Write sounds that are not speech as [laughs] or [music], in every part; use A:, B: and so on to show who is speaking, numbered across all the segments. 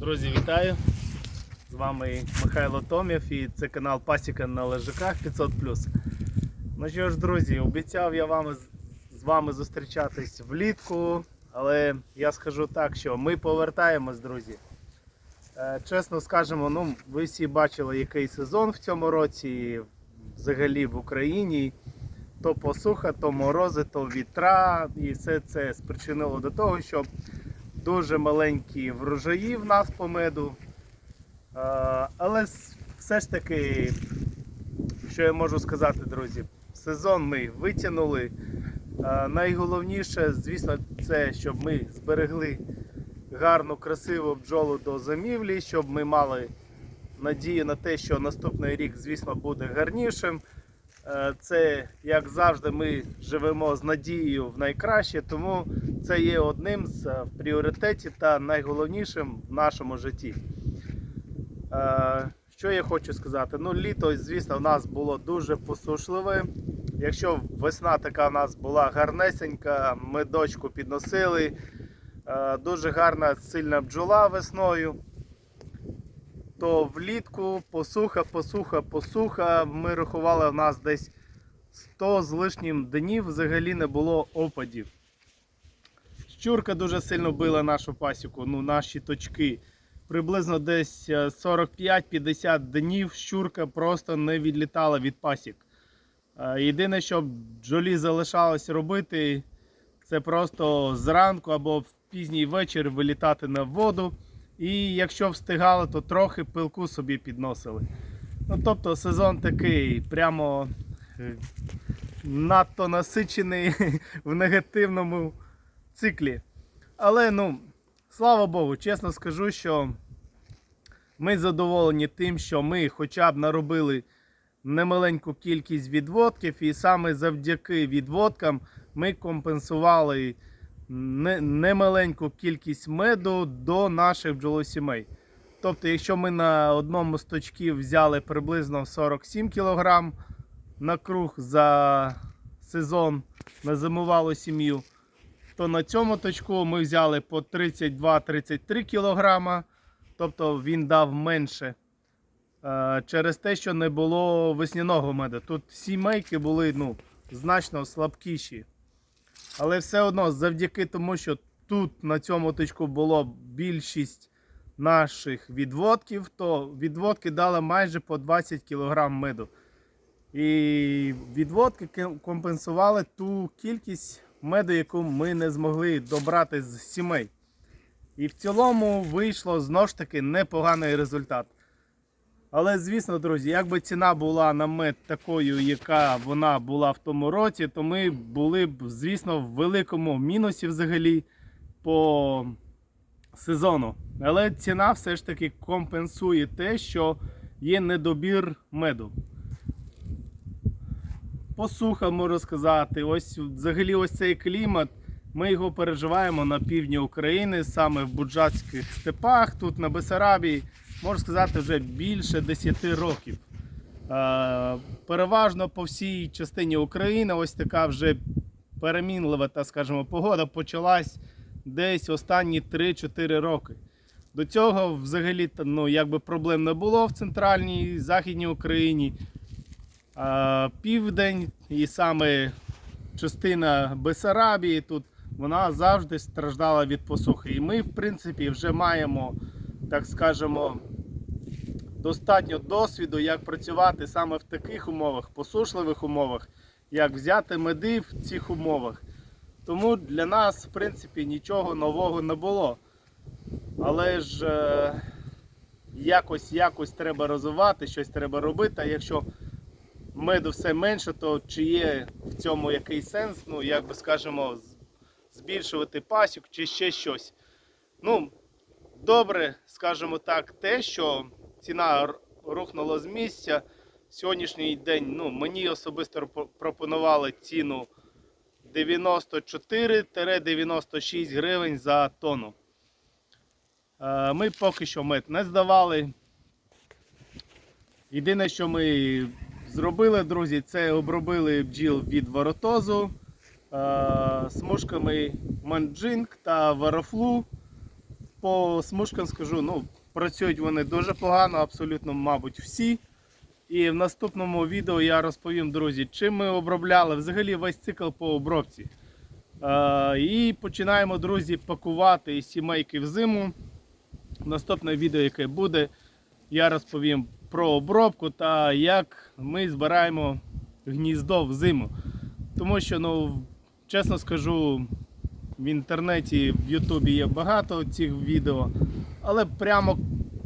A: Друзі, вітаю! З вами Михайло Томів і це канал Пасіка на лежаках 500. Ну що ж, друзі, обіцяв я вам з вами зустрічатись влітку, але я скажу так, що ми повертаємось, друзі. Е, Чесно скажемо, ну, ви всі бачили, який сезон в цьому році взагалі в Україні. То посуха, то морози, то вітра, і все це спричинило до того, що дуже маленькі врожаї в нас по меду. Але все ж таки, що я можу сказати, друзі, сезон ми витягнули. Найголовніше, звісно, це щоб ми зберегли гарну, красиву бджолу до замівлі, щоб ми мали надію на те, що наступний рік, звісно, буде гарнішим. Е, Це, як завжди, ми живемо з надією в найкраще, тому це є одним з е, в пріоритеті та найголовнішим в нашому житті. Е, Що я хочу сказати? Ну, літо, звісно, в нас було дуже посушливе. Якщо весна така в нас була гарнесенька, ми дочку підносили. Дуже гарна сильна бджола весною то влітку посуха, посуха, посуха. Ми рахували в нас десь 100 з лишнім днів взагалі не було опадів. Щурка дуже сильно била нашу пасіку, ну наші точки. Приблизно десь е, 45-50 днів щурка просто не відлітала від пасік. Е, Єдине, що бджолі залишалось робити, це просто зранку або в пізній вечір вилітати на воду. І якщо встигали, то трохи пилку собі підносили. Ну, тобто сезон такий прямо е, надто насичений [laughs] в негативному циклі. Але ну, слава Богу, чесно скажу, що ми задоволені тим, що ми хоча б наробили немаленьку кількість відводків, і саме завдяки відводкам ми компенсували немаленьку кількість меду до наших бджолосімей. Тобто, якщо ми на одному з точків взяли приблизно 47 кг на круг за сезон на зимувалу сім'ю, то на цьому точку ми взяли по 32-33 кг, тобто він дав менше. е, Через те, що не було весняного меду. Тут сімейки були ну, значно слабкіші. Але все одно, завдяки тому, що тут на цьому точку було більшість наших відводків, то відводки дали майже по 20 кг меду. І відводки компенсували ту кількість меду, яку ми не змогли добрати з сімей. І в цілому вийшло знову ж таки непоганий результат. Але звісно, друзі, якби ціна була на мед такою, яка вона була в тому році, то ми були б, звісно, в великому мінусі взагалі по сезону. Але ціна все ж таки компенсує те, що є недобір меду. Посуха, можу сказати, ось взагалі ось цей клімат. Ми його переживаємо на півдні України, саме в Буджацьких степах, тут на Бесарабії, можу сказати, вже більше 10 років. Е, Переважно по всій частині України ось така вже перемінлива, та, скажімо, погода почалась десь останні 3-4 роки. До цього взагалі ну, якби проблем не було в центральній західній Україні. А, південь і саме частина Бесарабії тут вона завжди страждала від посухи. І ми, в принципі, вже маємо, так скажемо, достатньо досвіду, як працювати саме в таких умовах, посушливих умовах, як взяти меди в цих умовах. Тому для нас, в принципі, нічого нового не було. Але ж е, якось, якось треба розвивати, щось треба робити. А якщо меду все менше, то чи є в цьому якийсь сенс, ну, як би скажемо, збільшувати пасік чи ще щось. Ну, добре, скажімо так, те, що ціна рухнула з місця. Сьогоднішній день ну, мені особисто пропонували ціну 94-96 гривень за тонну. Е, Ми поки що мед не здавали. Єдине, що ми зробили, друзі, це обробили бджіл від воротозу е, смужками манджинг та варафлу. по смужкам скажу, ну, працюють вони дуже погано, абсолютно, мабуть, всі. І в наступному відео я розповім, друзі, чим ми обробляли взагалі весь цикл по обробці. Е, і починаємо, друзі, пакувати сімейки в зиму. Наступне відео, яке буде, я розповім про обробку та як ми збираємо гніздо в зиму. Тому що, ну, чесно скажу, в інтернеті, в Ютубі є багато цих відео, але прямо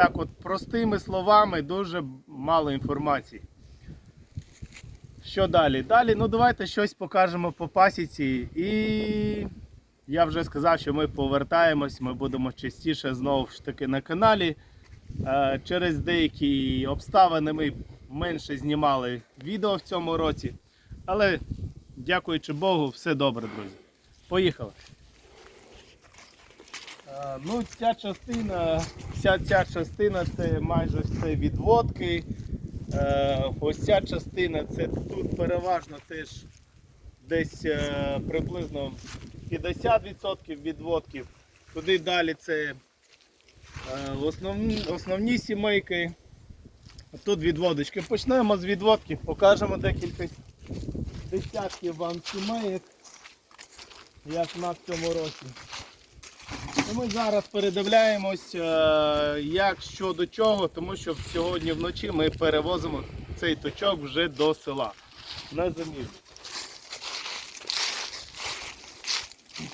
A: так от простими словами дуже мало інформації. Що далі? Далі, ну давайте щось покажемо по пасіці. І я вже сказав, що ми повертаємось, ми будемо частіше знову ж таки на каналі. Е, Через деякі обставини ми менше знімали відео в цьому році. Але дякуючи Богу, все добре, друзі. Поїхали. Е, Ну, ця частина, вся ця частина це майже все відводки. Е, Ось ця частина це тут переважно теж десь е, приблизно 50% відводків. Туди далі це основні, основні сімейки. Тут відводочки. Почнемо з відводків, покажемо декілька десятків вам сімейок, як в цьому році. І Ми зараз передивляємось, е, як що до чого, тому що сьогодні вночі ми перевозимо цей точок вже до села. На замір.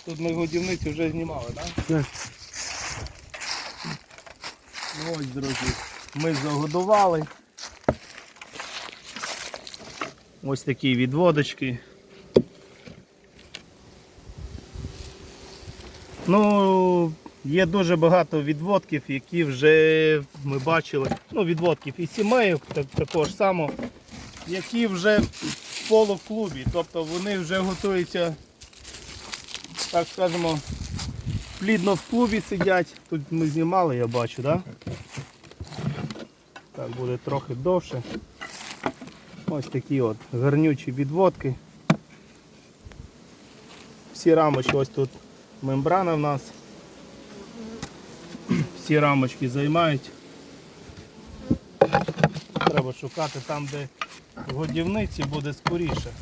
A: Тут ми годівниці вже знімали, так?
B: Так.
A: Ну ось, друзі, ми загодували. Ось такі відводочки. Ну, є дуже багато відводків, які вже ми бачили. Ну, відводків і сімейок, так, також само, які вже в полуклубі. Тобто вони вже готуються, так скажемо, плідно в клубі сидять. Тут ми знімали, я бачу, так? Так, буде трохи довше. Ось такі от гарнючі відводки. Всі рамочки, ось тут мембрана в нас. Всі рамочки займають. Треба шукати там, де в годівниці буде скоріше.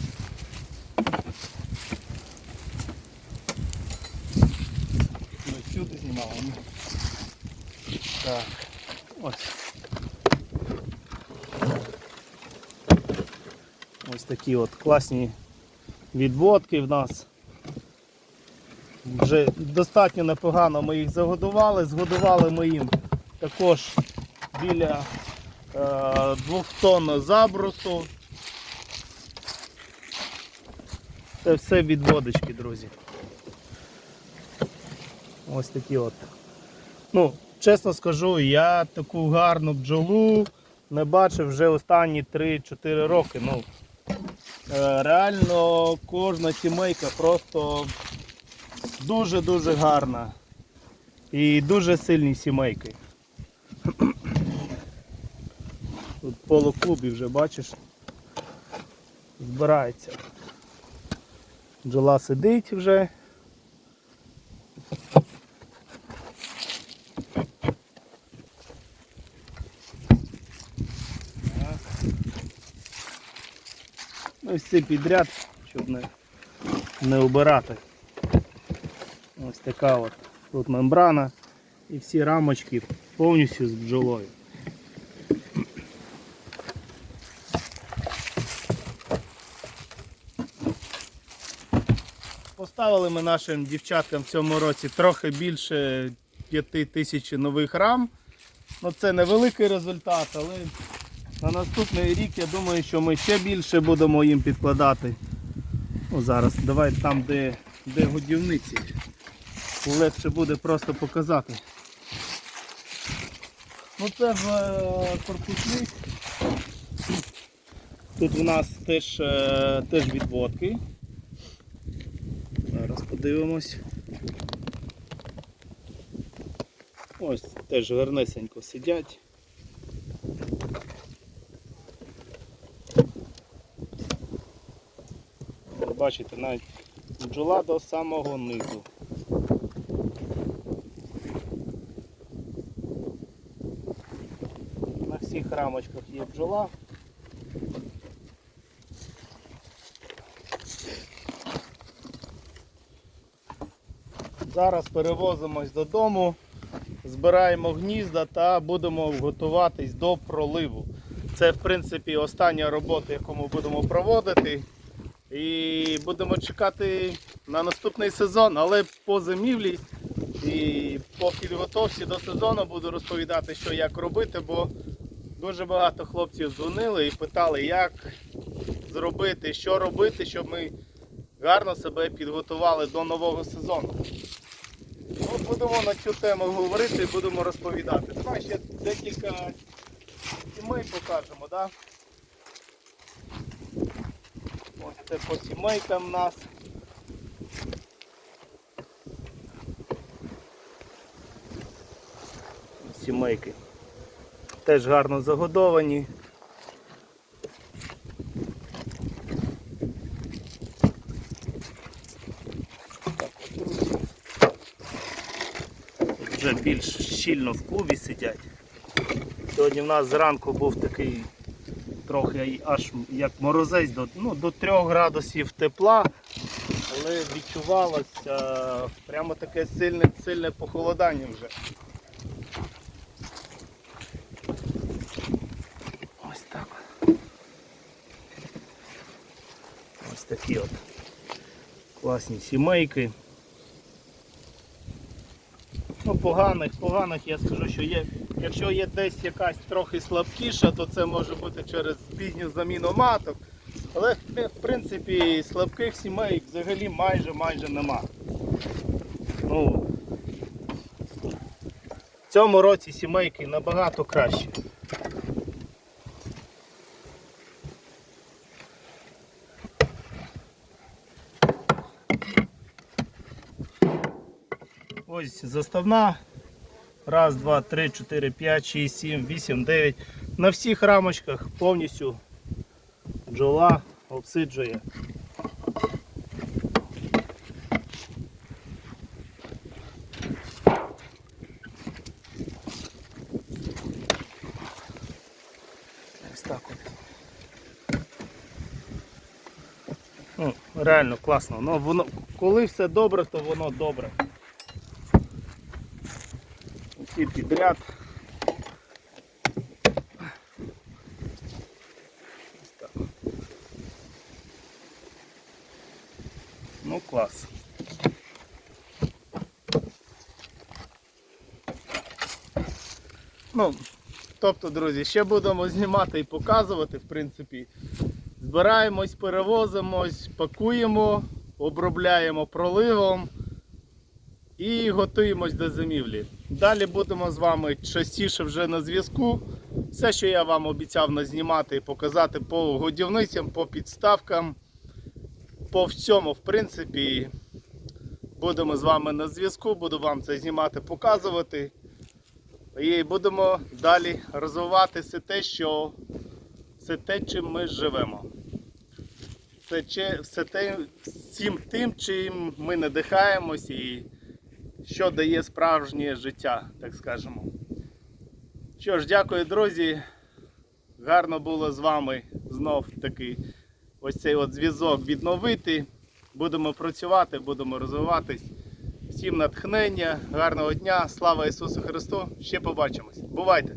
A: Ми сюди знімали. Так. Ось. Ось такі от класні відводки в нас. Вже достатньо непогано ми їх загодували. Згодували ми їм також біля е, 2 тонн забрусу. Це все відводочки, друзі. Ось такі от. Ну, чесно скажу, я таку гарну бджолу не бачив вже останні 3-4 роки. Ну, е, реально кожна сімейка просто дуже-дуже гарна. І дуже сильні сімейки. Тут полуклубі вже бачиш. Збирається. Бджола сидить вже. Ну, всі підряд, щоб не, не обирати. Ось така от тут мембрана і всі рамочки повністю з бджолою. Поставили ми нашим дівчаткам в цьому році трохи більше 5 тисяч нових рам. Ну, це невеликий результат, але на наступний рік я думаю, що ми ще більше будемо їм підкладати. Ну, зараз давай там, де, де годівниці. Легше буде просто показати. Ну це в е, корпусних. Тут в нас теж, е, теж відводки. Зараз подивимось. Ось теж гарнесенько сидять. Бачите, навіть бджола до самого низу. всіх рамочках є бджола. Зараз перевозимось додому, збираємо гнізда та будемо готуватись до проливу. Це, в принципі, остання робота, яку ми будемо проводити. І будемо чекати на наступний сезон, але по зимівлі і по підготовці до сезону буду розповідати, що як робити, бо дуже багато хлопців дзвонили і питали, як зробити, що робити, щоб ми гарно себе підготували до нового сезону. Ну, будемо на цю тему говорити і будемо розповідати. Давай ще декілька сімей покажемо, так? Ось це по сімейкам в нас. Сімейки. Теж гарно загодовані. Вже більш щільно в клубі сидять. Сьогодні в нас зранку був такий трохи аж як морозець до, ну, до 3 градусів тепла, але відчувалося прямо таке сильне, сильне похолодання вже. Ось так. Ось такі от класні сімейки. Ну, поганих, поганих я скажу, що є. Якщо є десь якась трохи слабкіша, то це може бути через пізню заміну маток. Але в принципі слабких сімей взагалі майже майже нема. Ну, в цьому році сімейки набагато краще. Ось заставна. Раз, два, три, чотири, п'ять, шість, сім, вісім, дев'ять. На всіх рамочках повністю бджола обсиджує. Ось так от. Ну, реально класно. Ну, воно, коли все добре, то воно добре. Всі підряд. Ну клас. Ну, тобто, друзі, ще будемо знімати і показувати, в принципі. Збираємось, перевозимось, пакуємо, обробляємо проливом і готуємось до зимівлі. Далі будемо з вами частіше вже на зв'язку. Все, що я вам обіцяв назнімати і показати по годівницям, по підставкам, по всьому, в принципі, будемо з вами на зв'язку, буду вам це знімати, показувати. І будемо далі розвивати все те, що все те, чим ми живемо. Все, все те, всім тим, чим ми надихаємось і що дає справжнє життя, так скажемо. Що ж, дякую, друзі. Гарно було з вами знов таки ось цей от зв'язок відновити. Будемо працювати, будемо розвиватись. Всім натхнення, гарного дня, слава Ісусу Христу! Ще побачимось. Бувайте!